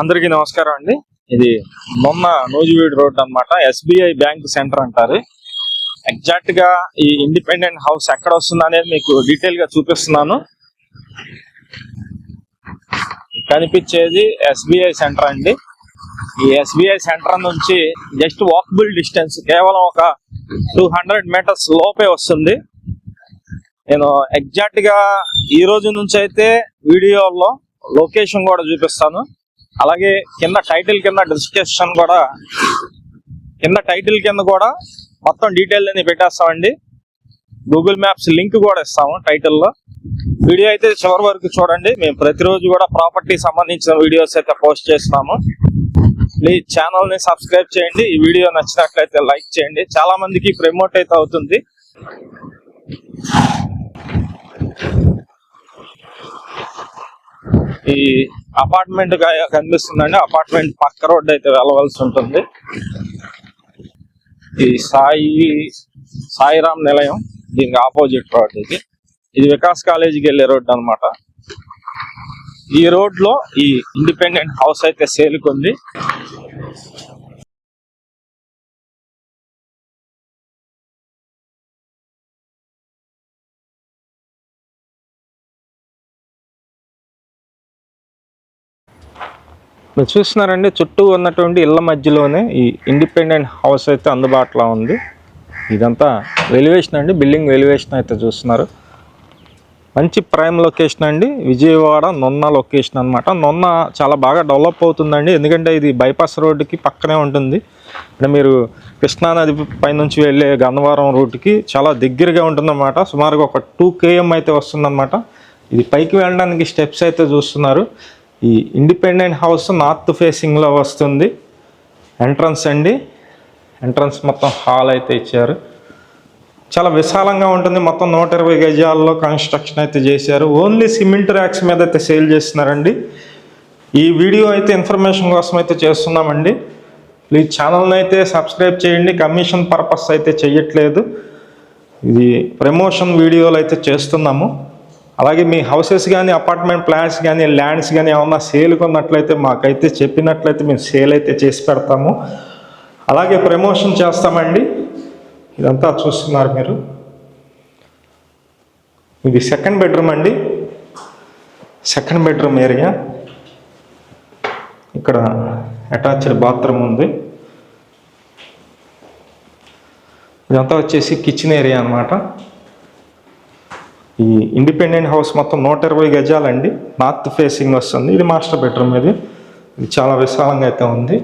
అందరికీ నమస్కారం అండి. ఇది మొన్న నూజివీడు రోడ్ అన్నమాట. ఎస్బీఐ బ్యాంక్ సెంటర్ అంటారు. ఎగ్జాక్ట్గా ఈ ఇండిపెండెంట్ హౌస్ ఎక్కడ వస్తుంది అనేది మీకు డీటెయిల్గా చూపిస్తున్నాను. కనిపించేది ఎస్బీఐ సెంటర్ అండి. ఈ ఎస్బీఐ సెంటర్ నుంచి జస్ట్ వాకబుల్ డిస్టెన్స్ కేవలం ఒక టూ హండ్రెడ్ మీటర్స్ లోపే వస్తుంది. నేను ఎగ్జాక్ట్గా ఈ రోజు నుంచి అయితే వీడియోలో లొకేషన్ కూడా చూపిస్తాను. అలాగే కింద టైటిల్ కింద డిస్క్రిప్షన్ కూడా కింద టైటిల్ కింద కూడా మొత్తం డీటెయిల్ అని పెట్టేస్తామండి. గూగుల్ మ్యాప్స్ లింక్ కూడా ఇస్తాము టైటిల్లో. వీడియో అయితే చివరి వరకు చూడండి. మేము ప్రతిరోజు కూడా ప్రాపర్టీ సంబంధించిన వీడియోస్ అయితే పోస్ట్ చేస్తాము. ప్లీజ్ ఛానల్ని సబ్స్క్రైబ్ చేయండి. ఈ వీడియో నచ్చినట్లయితే లైక్ చేయండి. చాలా మందికి ప్రమోట్ అయితే అవుతుంది. ఈ అపార్ట్మెంట్ కనిపిస్తుందండి. అపార్ట్మెంట్ పక్క రోడ్ అయితే వెళ్ళవలసి ఉంటుంది. ఈ సాయి సాయిరామ్ నిలయం దీనికి ఆపోజిట్ రోడ్ ఇది. ఇది వికాస్ కాలేజీకి వెళ్ళే రోడ్ అన్నమాట. ఈ రోడ్లో ఈ ఇండిపెండెంట్ హౌస్ అయితే సేలుకుంది మీరు చూస్తున్నారండి చుట్టూ ఉన్నటువంటి ఇళ్ళ మధ్యలోనే ఈ ఇండిపెండెంట్ హౌస్ అయితే అందుబాటులో ఉంది. ఇదంతా వెలివేషన్ అండి బిల్డింగ్ వెలివేషన్ అయితే చూస్తున్నారు. మంచి ప్రైమ్ లొకేషన్ అండి విజయవాడ నొన్న లొకేషన్ అనమాట నొన్న చాలా బాగా డెవలప్ అవుతుందండి ఎందుకంటే ఇది బైపాస్ రోడ్డుకి పక్కనే ఉంటుంది. అంటే మీరు కృష్ణానది పైనుంచి వెళ్ళే గన్నవరం రూట్కి చాలా దగ్గరగా ఉంటుందన్నమాట. సుమారుగా ఒక టూ కేఎం అయితే వస్తుందన్నమాట. ఇది పైకి వెళ్ళడానికి స్టెప్స్ అయితే చూస్తున్నారు. ఈ ఇండిపెండెంట్ హౌస్ నార్త్ ఫేసింగ్లో వస్తుంది. ఎంట్రన్స్ అండి. ఎంట్రన్స్ మొత్తం హాల్ అయితే ఇచ్చారు. చాలా విశాలంగా ఉంటుంది. మొత్తం నూట ఇరవై గజాల్లో కన్స్ట్రక్షన్ అయితే చేశారు. ఓన్లీ సిమెంట్ ర్యాక్స్ మీద అయితే సేల్ చేస్తున్నారండి. ఈ వీడియో అయితే ఇన్ఫర్మేషన్ కోసం అయితే చేస్తున్నామండి. ప్లీజ్ ఛానల్ని అయితే సబ్స్క్రైబ్ చేయండి. కమిషన్ పర్పస్ అయితే చేయట్లేదు ఇది ప్రమోషన్ వీడియోలు అయితే చేస్తున్నాము. అలాగే మీ హౌసెస్ కానీ అపార్ట్మెంట్ ప్లాన్స్ కానీ ల్యాండ్స్ కానీ ఏమన్నా సేల్ కొన్నట్లయితే మాకైతే చెప్పినట్లయితే మేము సేల్ అయితే చేసి పెడతాము. అలాగే ప్రమోషన్ చేస్తామండి. ఇదంతా చూస్తున్నారు మీరు. ఇది సెకండ్ బెడ్రూమ్ అండి. సెకండ్ బెడ్రూమ్ ఏరియా ఇక్కడ అటాచ్డ్ బాత్రూమ్ ఉంది. ఇదంతా వచ్చేసి కిచెన్ ఏరియా అన్నమాట. ఈ ఇండిపెండెంట్ హౌస్ మొత్తం నూట ఇరవై గజాలండి. నార్త్ ఫేసింగ్ వస్తుంది. ఇది మాస్టర్ బెడ్రూమ్ ఇది. ఇది చాలా విశాలంగా అయితే ఉంది.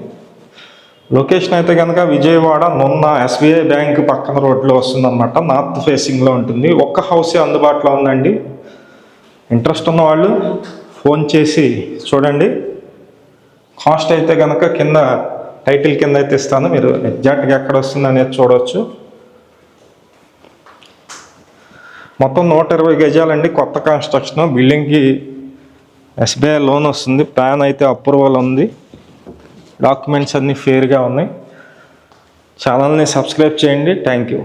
లొకేషన్ అయితే కనుక విజయవాడ నున్న ఎస్బీఐ బ్యాంక్ పక్కన రోడ్లో వస్తుందన్నమాట. నార్త్ ఫేసింగ్లో ఉంటుంది. ఒక్క హౌసే అందుబాటులో ఉందండి. ఇంట్రెస్ట్ ఉన్న వాళ్ళు ఫోన్ చేసి చూడండి. కాస్ట్ అయితే కనుక కింద టైటిల్ కింద అయితే ఇస్తాను. మీరు ఎగ్జాక్ట్గా ఎక్కడ వస్తుంది అనేది చూడవచ్చు మొత్తం నూట ఇరవై గజాలండి కొత్త కన్స్ట్రక్షన్ బిల్డింగ్కి ఎస్బీఐ లోన్ వస్తుంది. ప్లాన్ అయితే అప్రూవల్ ఉంది. డాక్యుమెంట్స్ అన్నీ ఫేర్గా ఉన్నాయి. ఛానల్ని సబ్స్క్రైబ్ చేయండి. Thank you